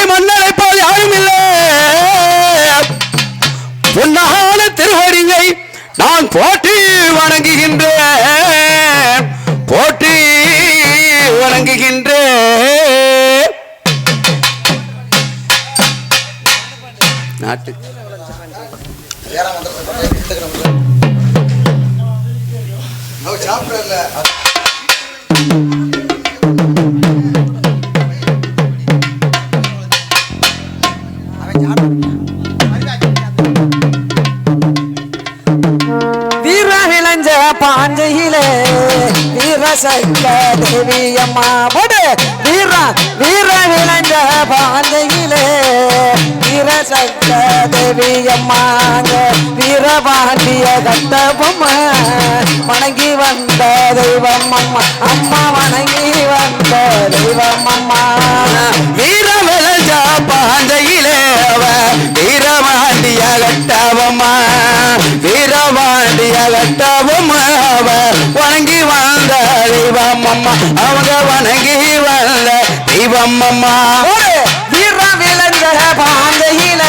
மதுரை மன்னரை போல் யாரும் இல்லை. பொன்னான திருவடியை நான் போட்டி வணங்குகின்றேன். போட்டி வணங்குகின்றேன். நாட்டு. வீர வீர சைக்க தேவி அம்மா. போடு. வீர வீர விளைஞ்ச பாஞ்சையிலே வீர சைக்க தேவி அம்மாங்க வீரபாண்டிய கட்டபொம்மா வணங்கி வந்த தெய்வம் அம்மா அம்மா வணங்கி வந்த தெய்வம் அம்மா வீரமலஜ பாந்தையிலே அவ வீரமாண்டிய கட்டவம்மா வீரமாண்டிய கட்டவம்மா அவ வணங்கி தெய்வம் அம்மா அவங்க வணங்கி வந்த தெய்வம் அம்மா ஒரு வீர விளைஞ்ச பாந்தையில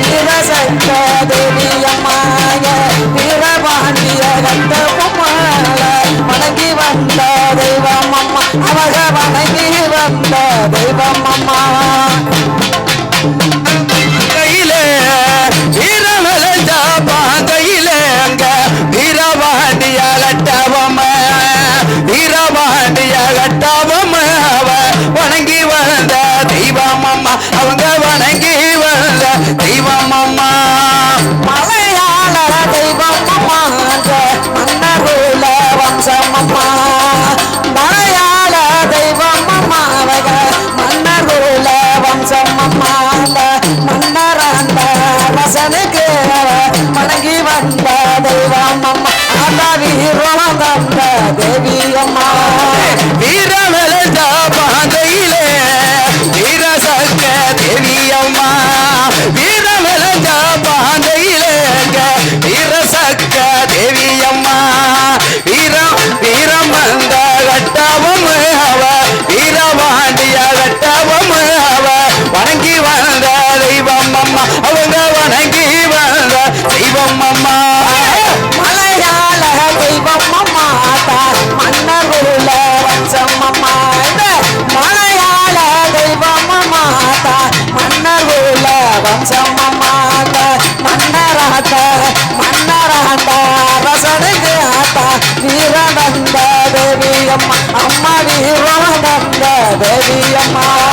வீர சைக்க தேவி அம்மாங்க வீரபாண்டிய ரத்த பொம்மால வணங்கி வந்த தெய்வம் அம்மா அவங்க வணங்கி வந்த தெய்வம் அம்மா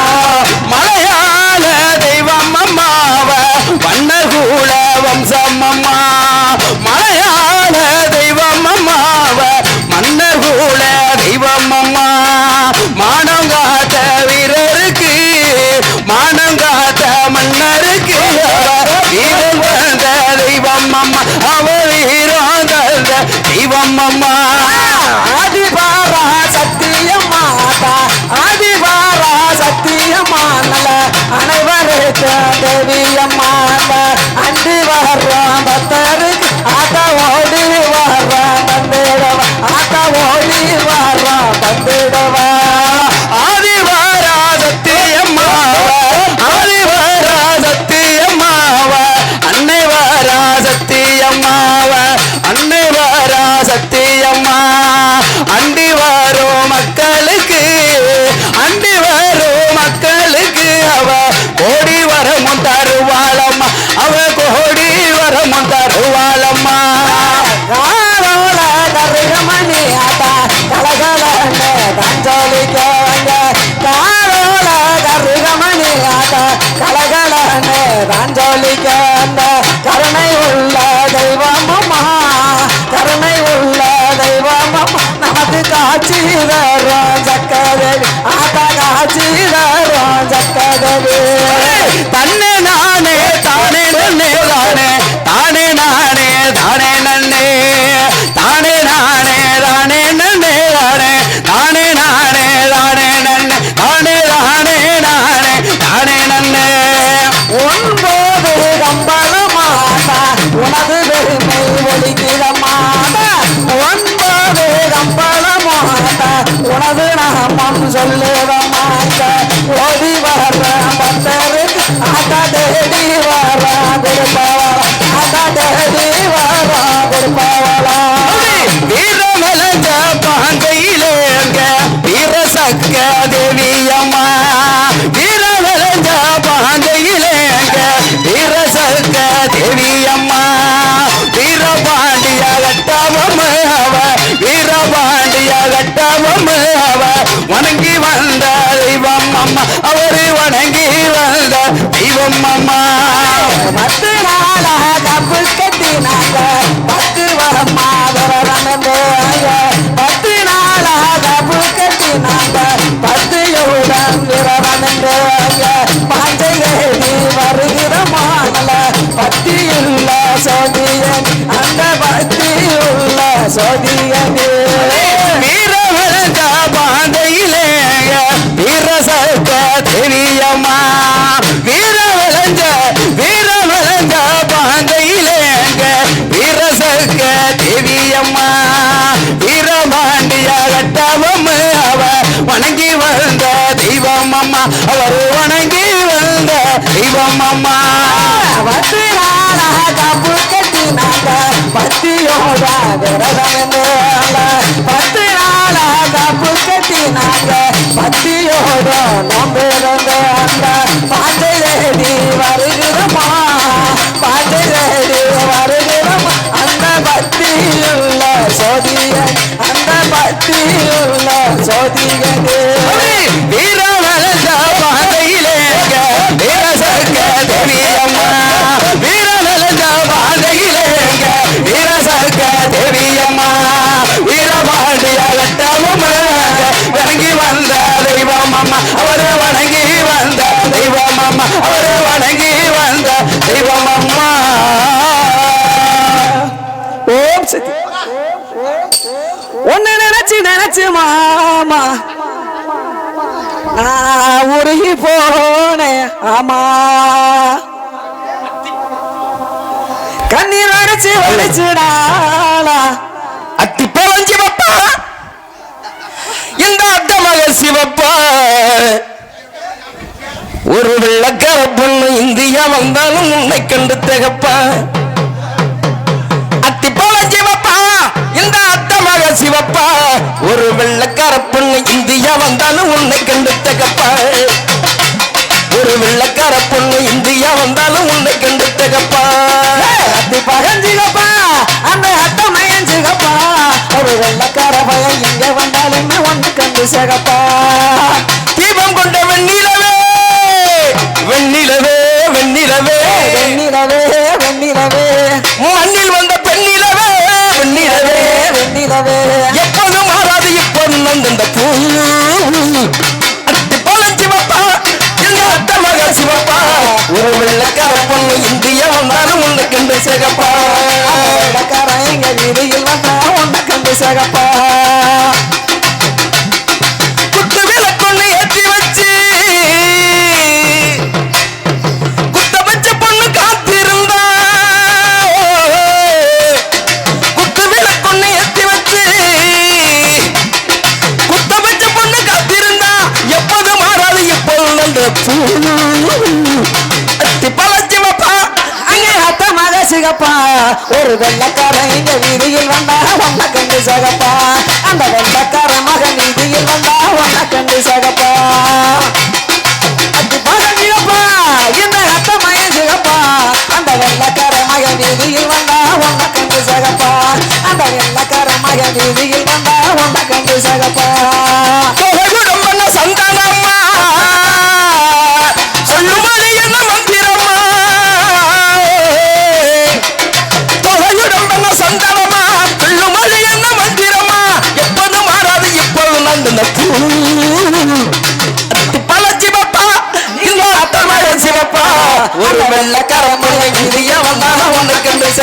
அவர் வணங்கி வந்த தெய்வம் அம்மா. பத்து நாளாக கப்பு கட்டினாங்க பத்தியோட விரதம் பத்து நாளாக கப்பு கட்டினாங்க பத்தியோட நம்பிருந்தாங்க பாஞ்சலேடி வருகிறோமா பாஞ்சலேடி வருகிறோமா அந்த பத்தியுள்ள சோதிய அந்த பத்தியுள்ள சோதியதே நினைச்சு மாமா. நான் உருகி போனேன் ஆமா. கண்ணீர் அரைச்சு வலிச்சுடாளா அத்தி பழஞ்சி வப்பா இந்த அத்த மக சிவப்பா. ஒரு வெள்ளக்கார பொண்ணு இந்தியா வந்தாலும் உன்னை கண்டு திகப்பா. அத்தி பழஞ்சி வப்பா இந்த அத்த சிவப்பா. ஒரு வெள்ளக்கார பொண்ணு இந்தியா வந்தாலும் உன்னை கண்டு தகப்பா. ஒரு வெள்ளக்கார பொண்ணு இந்தியா வந்தாலும் உன்னை கண்டு தகப்பா. அத்தி பகஞ்சிகப்பா அந்த அத்த மயஞ்சிகப்பா ஒரு வெள்ளக்கார பையன் இங்க வந்தாலும் ஒன்று கண்டு சகப்பா. கண்டு சிகப்பா. வெள்ளக்காரன் எங்க வீதியில் வந்தா உன்னை கண்டு சிகப்பா. சகப்பா. ஒரு வெள்ளக்காரன் இங்க வீதியில் வந்தா ஒன்ன கண்டு சகப்பா. அந்த வெள்ளக்கார மகன் வீதியில் வந்தா ஒன்ன கண்டு சகப்பா. சிகப்பா இந்த அத்த மகன் சிகப்பா. அந்த வெள்ளக்கார மகன் வீதியில் வந்தா ஒன்ன கண்டு சகப்பா. அந்த வெள்ளக்கார மகன் வீதியில்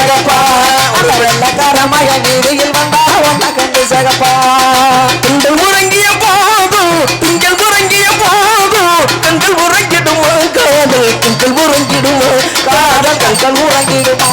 சிகப்பா. அந்த வெள்ளக்கார மகன் வீதியில் வந்தா ஒன்ன கண்டு சகப்பா. திங்கள் உறங்கிய போதும் திங்கள் உறங்கிய போதும் கண்கள் உறங்கிடுமோ? காதல் கண்கள் உறங்கிடுமோ? காதல் கண்கள் உறங்கிடுமா?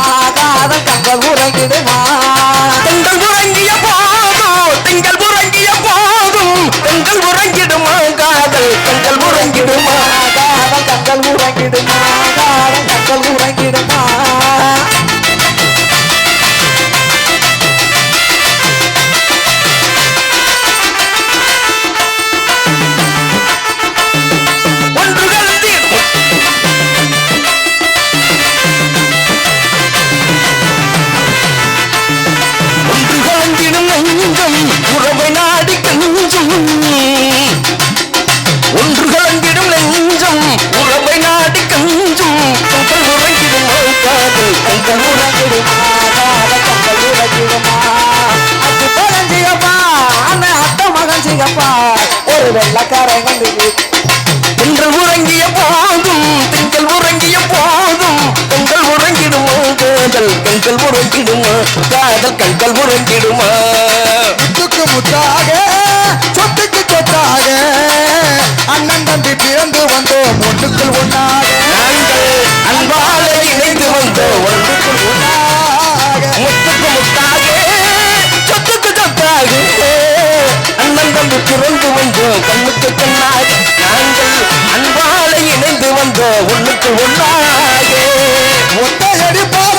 உருகிடுமா காதல் கண்கள் உருகிடுமா முத்துக்கு முத்தாக சொத்துக்கு சொத்தாக. அண்ணன் தம்பி பிறந்து வந்தோம் ஒன்றுக்குள் ஒன்றாக நாங்கள் அன்பால இணைந்து வந்தோம் ஒன்றுக்குள் ஒன்றாக முத்துக்கு முத்தாக சொத்துக்கு சொத்தாக. அண்ணன் தம்பி பிறந்து வந்தோம் கண்ணுக்கு கண்ணாக. நாங்கள் அன்பால இணைந்து வந்தோம் ஒன்றுக்கு ஒன்றாக முத்தையடிப்பார்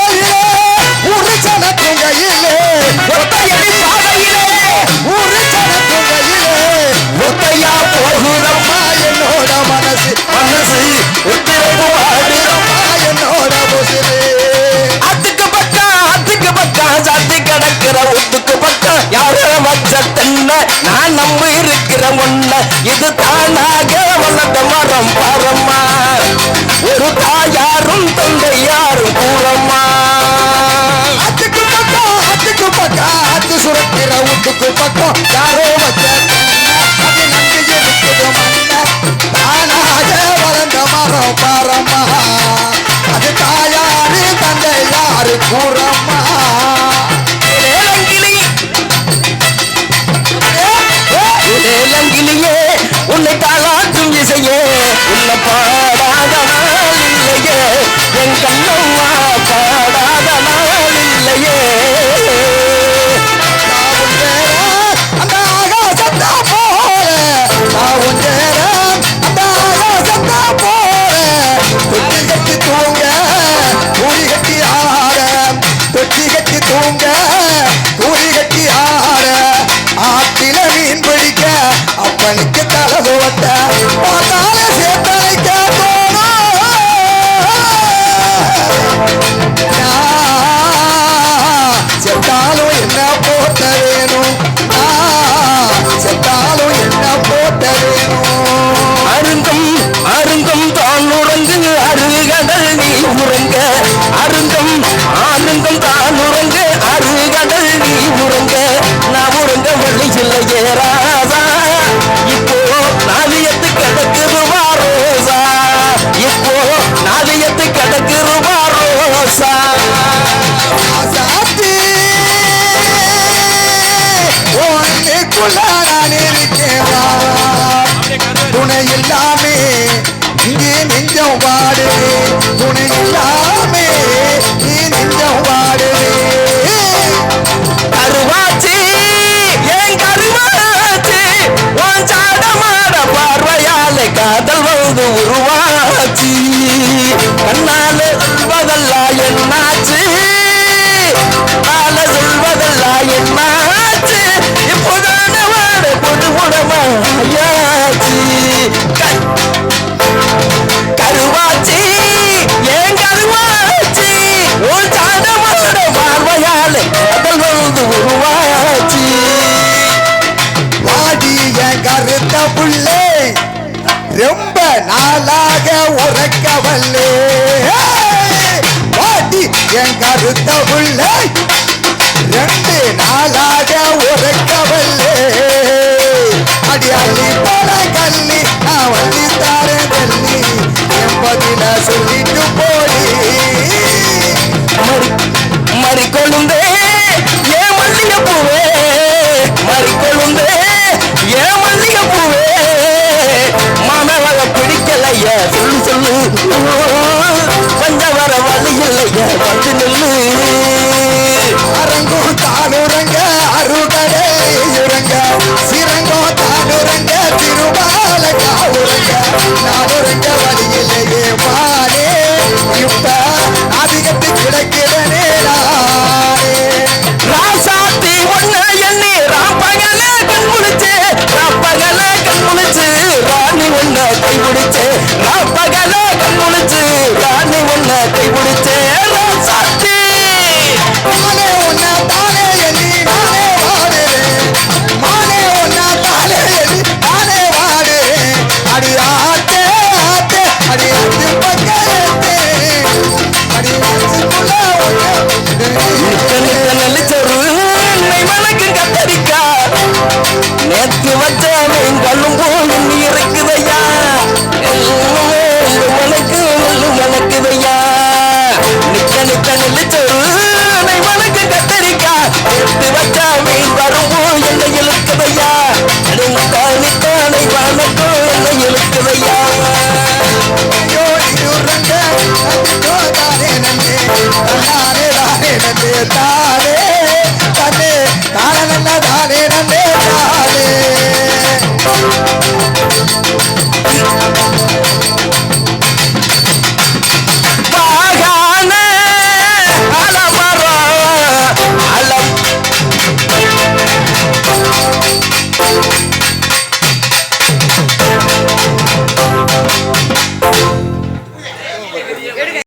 சுரக்கிற வீட்டுக்கு பக்கம் யாரோ வச்ச. அது நன்றியை வளர்ந்த மரம் பாரம்மா அது தாயாரு தந்தை யாரு கூறம்மா.